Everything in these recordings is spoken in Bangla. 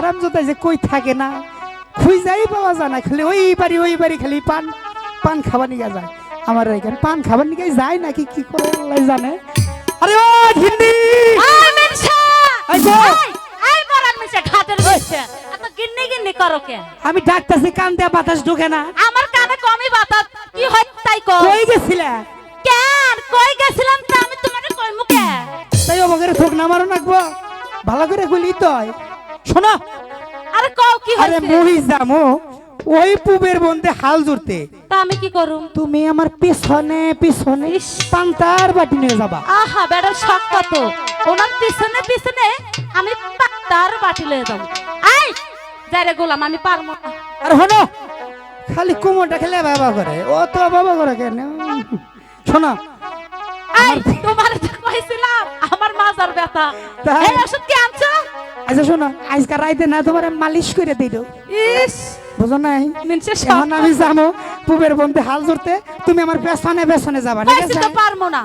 সারাম জোতা যে কই থাকে না খুঁজাই পাওয়া যায় না খালি ওই বাড়ি ওই বাড়ি খালি পান পান খাবার নিয়ে যায়। আমার এখানে পান খাবার নিয়ে যায় নাকি কি করে জানে? আরে ও হিন্দি! কে? আমি ডাকতেছি কান দেয়া বাতাস ঢোকে না। আমার কানে কমই বাতাস কি হয় তাই কই গেছিলা? কেন কই গেছিলাম তা আমি তোমারে কই মুকে তাই অবগরে থোক না মারো নাকবো ভালো করে গুলি তয়। শোনো। আরে কও কি আরে হইছে মহি যামো ওই পুবের বন্ধে হাল জুড়তে। তা আমি কি করুম? তুমি আমার পিছনে পিছনে পান্তার বাটি নিয়ে যাবা। আহা শখ কত? ওনার পিছনে পিছনে আমি তার বাটি লয়ে যাব। আই যারে গোলাম আমি পারব না। আর হনো খালি কুমোরটা খেলে বাবা করে। ও তো বাবা করে কেন? শোনো আই তোমার তো কইছিলাম আমার মাজার ব্যথা? এই ওষুধ কি আনছো? আচ্ছা শোনো আজকাল রাইতে না তোমার মালিশ করে দিল ইস! বুঝো নাই? এখন আমি জানো পুবের বন্ধে হাল ধরতে তুমি আমার পেছনে পেছনে যাবা ঠিক আছে? না।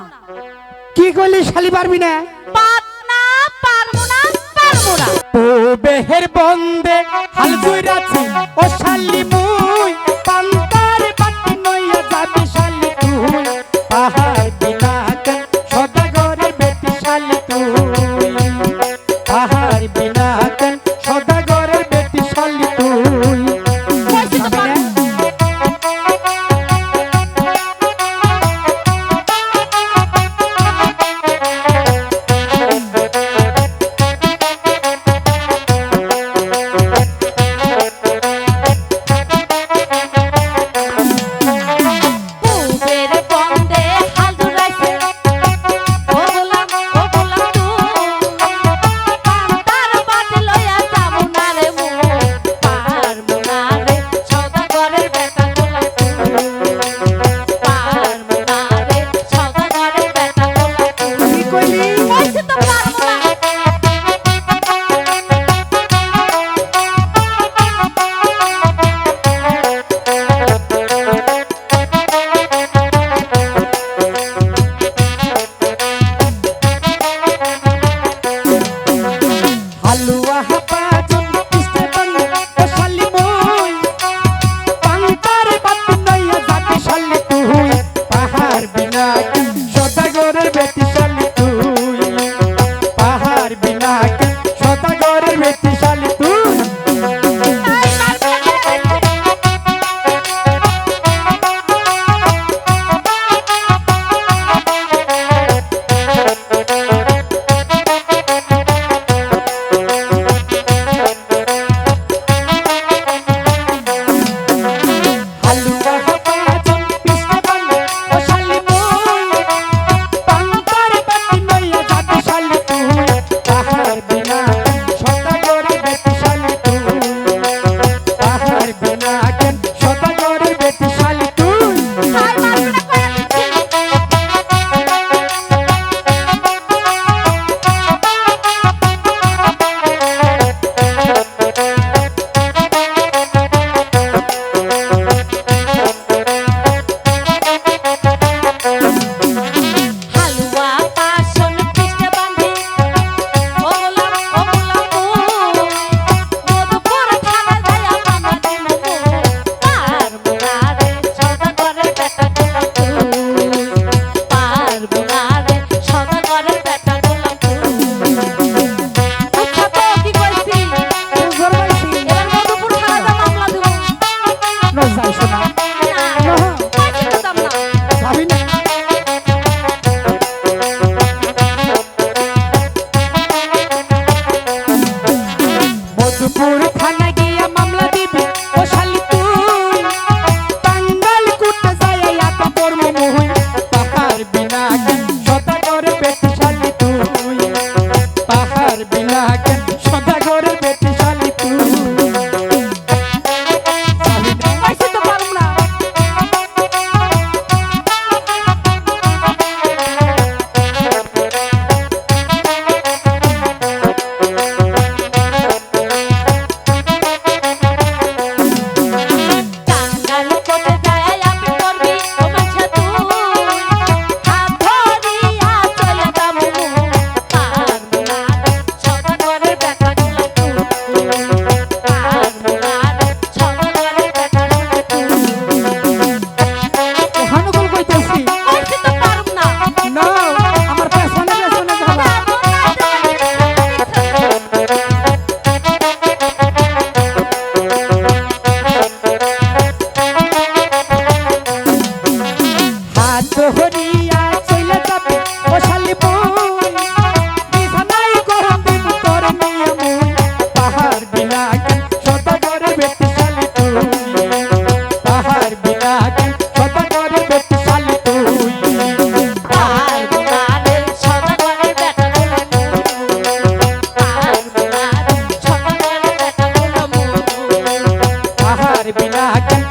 কি করলি শালি পারবি না? পার না পারব না পারব না। পুবের বন্ধে হাল জুড়াছি ও শালি মুই পারবি না